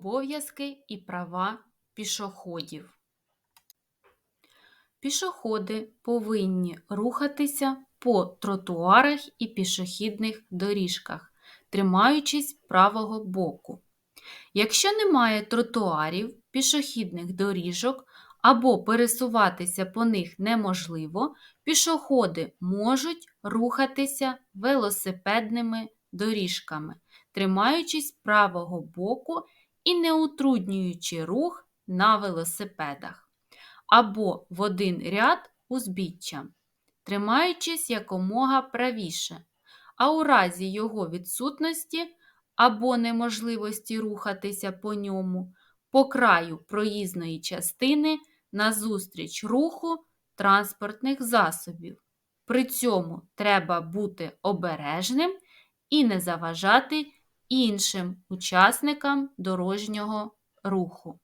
Обов'язки і права пішоходів. Пішоходи повинні рухатися по тротуарах і пішохідних доріжках, тримаючись правого боку. Якщо немає тротуарів, пішохідних доріжок або пересуватися по них неможливо, пішоходи можуть рухатися велосипедними доріжками, тримаючись правого боку і не утруднюючи рух на велосипедах, або в один ряд узбіччям, тримаючись якомога правіше, а у разі його відсутності або неможливості рухатися по ньому, по краю проїзної частини назустріч руху транспортних засобів. При цьому треба бути обережним і не заважати іншим учасникам дорожнього руху.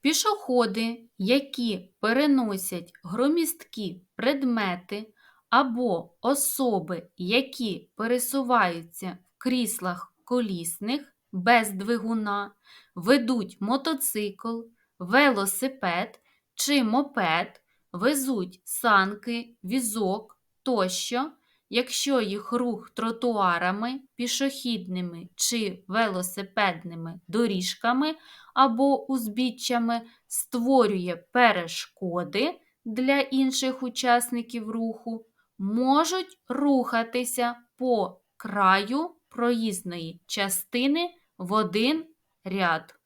Пішоходи, які переносять громісткі предмети або особи, які пересуваються в кріслах колісних без двигуна, ведуть мотоцикл, велосипед чи мопед, везуть санки, візок тощо, якщо їх рух тротуарами, пішохідними чи велосипедними доріжками або узбіччями створює перешкоди для інших учасників руху, можуть рухатися по краю проїзної частини в один ряд.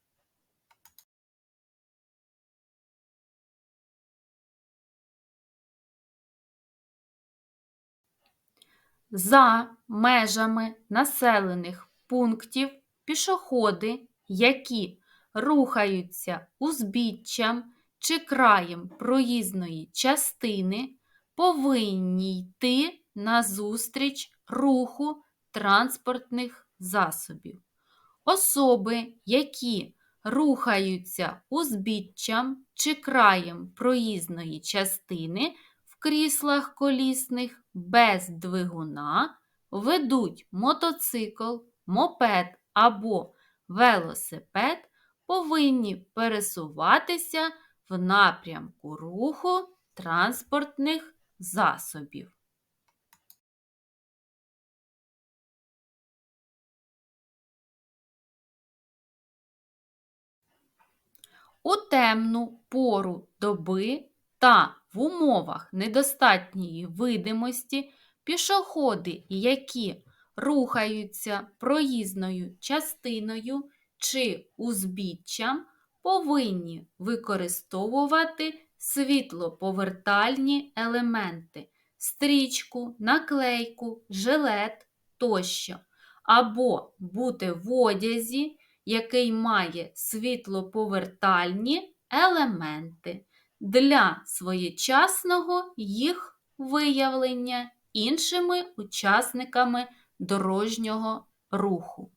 За межами населених пунктів пішоходи, які рухаються узбіччям чи краєм проїзної частини, повинні йти назустріч руху транспортних засобів. Особи, які рухаються узбіччям чи краєм проїзної частини в кріслах колісних без двигуна, ведуть мотоцикл, мопед або велосипед, повинні пересуватися в напрямку руху транспортних засобів. У темну пору доби та в умовах недостатньої видимості пішоходи, які рухаються проїзною частиною чи узбіччям, повинні використовувати світлоповертальні елементи, стрічку, наклейку, жилет тощо, або бути в одязі, який має світлоповертальні елементи для своєчасного їх виявлення іншими учасниками дорожнього руху.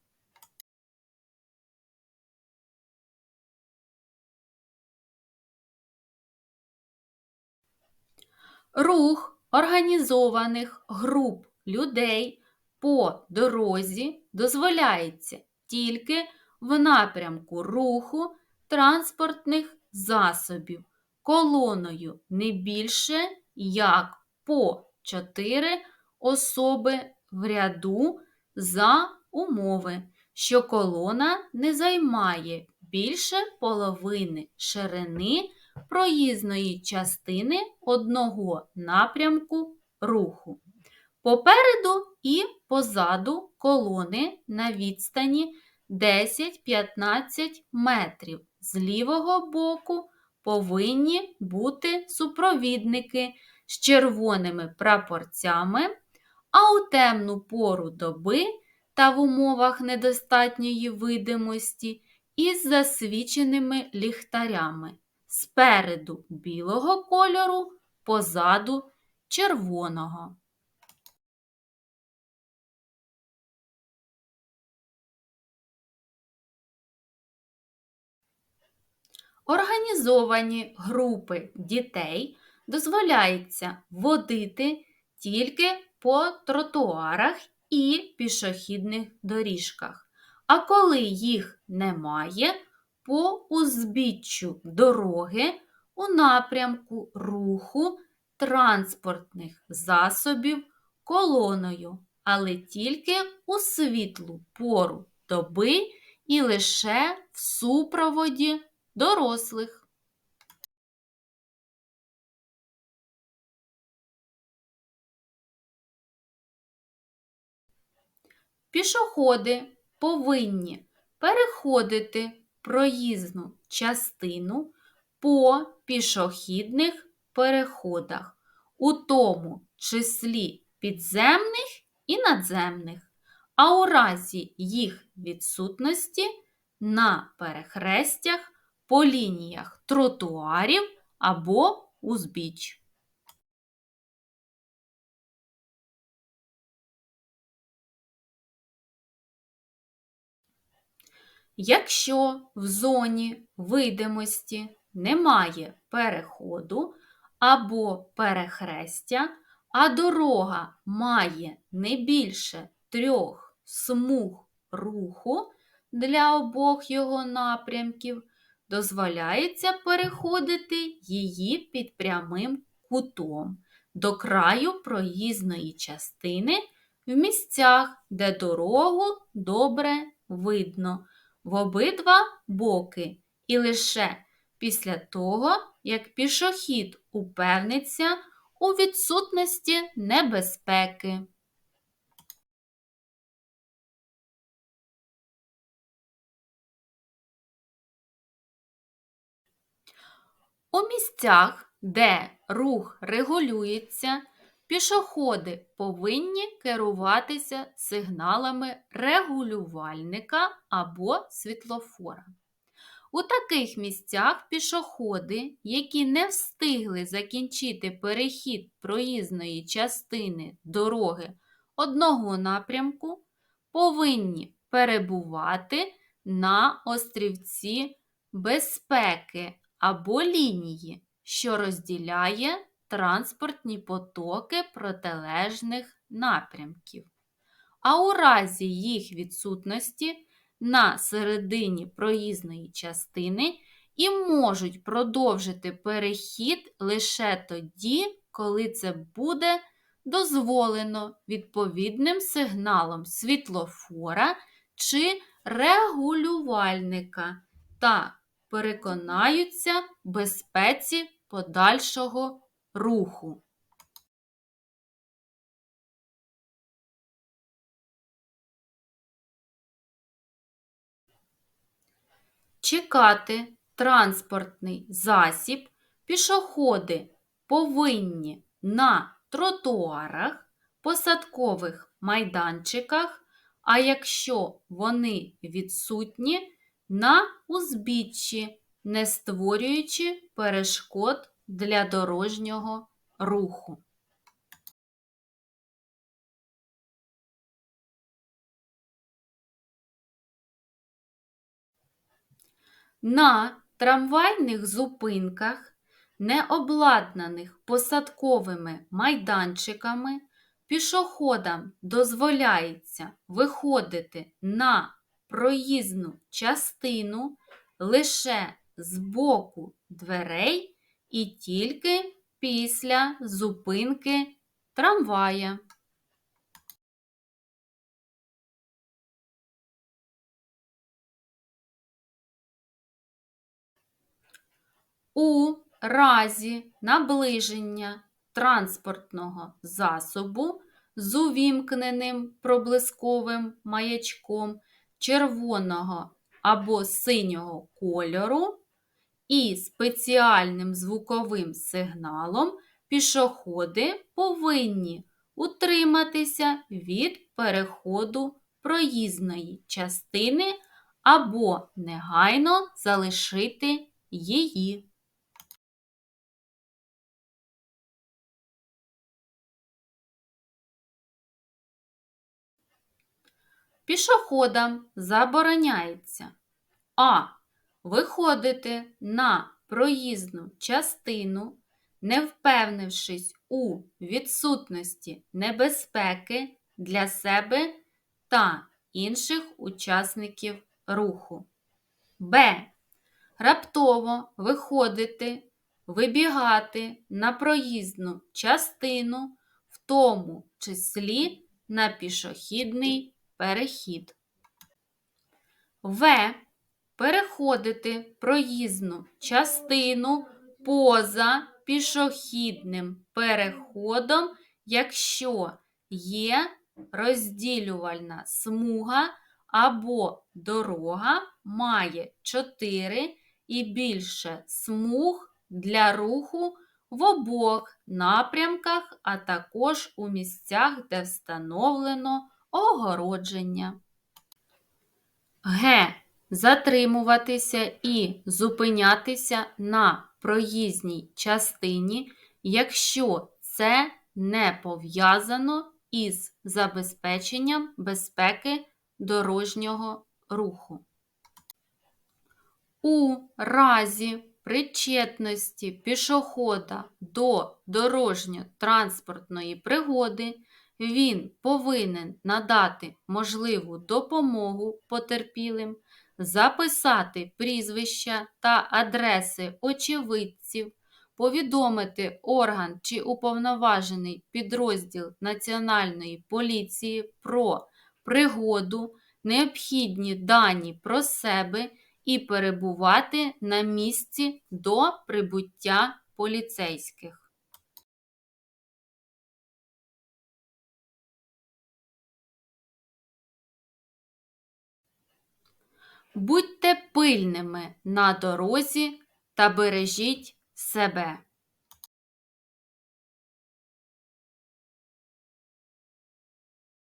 Рух організованих груп людей по дорозі дозволяється тільки в напрямку руху транспортних засобів колоною не більше як по 4 особи в ряду за умови, що колона не займає більше половини ширини проїзної частини одного напрямку руху. Попереду і позаду колони на відстані 10-15 метрів. З лівого боку повинні бути супровідники з червоними прапорцями, а у темну пору доби та в умовах недостатньої видимості із засвіченими ліхтарями спереду білого кольору, позаду червоного. Організовані групи дітей дозволяється водити тільки по тротуарах і пішохідних доріжках. А коли їх немає, по узбіччю дороги у напрямку руху транспортних засобів колоною, але тільки у світлу пору доби і лише в супроводі дорослих. Пішоходи повинні переходити проїзну частину по пішохідних переходах, у тому числі підземних і надземних, а у разі їх відсутності на перехрестях по лініях тротуарів або узбіч. Якщо в зоні видимості немає переходу або перехрестя, а дорога має не більше трьох смуг руху для обох його напрямків, дозволяється переходити її під прямим кутом до краю проїзної частини в місцях, де дорогу добре видно в обидва боки і лише після того, як пішохід упевниться у відсутності небезпеки. У місцях, де рух регулюється, пішоходи повинні керуватися сигналами регулювальника або світлофора. У таких місцях пішоходи, які не встигли закінчити перехід проїзної частини дороги одного напрямку, повинні перебувати на острівці безпеки або лінії, що розділяє транспортні потоки протилежних напрямків. А у разі їх відсутності на середині проїзної частини і можуть продовжити перехід лише тоді, коли це буде дозволено відповідним сигналом світлофора чи регулювальника та переконаються безпеці подальшого руху. Чекати транспортний засіб пішоходи повинні на тротуарах, посадкових майданчиках, а якщо вони відсутні, на узбіччі, не створюючи перешкод для дорожнього руху. На трамвайних зупинках, не обладнаних посадковими майданчиками, пішоходам дозволяється виходити на проїзну частину лише з боку дверей і тільки після зупинки трамвая. У разі наближення транспортного засобу з увімкненим проблисковим маячком червоного або синього кольору і спеціальним звуковим сигналом пішоходи повинні утриматися від переходу проїзної частини або негайно залишити її. Пішоходам забороняється а. Виходити на проїзну частину, не впевнившись у відсутності небезпеки для себе та інших учасників руху. Б. Раптово виходити, вибігати на проїзну частину, в тому числі на пішохідний перехід. В. Переходити проїзну частину поза пішохідним переходом, якщо є розділювальна смуга або дорога має 4 і більше смуг для руху в обох напрямках, а також у місцях, де встановлено огородження. Г. Затримуватися і зупинятися на проїзній частині, якщо це не пов'язано із забезпеченням безпеки дорожнього руху. У разі причетності пішохода до дорожньо-транспортної пригоди він повинен надати можливу допомогу потерпілим, записати прізвища та адреси очевидців, повідомити орган чи уповноважений підрозділ Національної поліції про пригоду, необхідні дані про себе і перебувати на місці до прибуття поліцейських. Будьте пильними на дорозі та бережіть себе.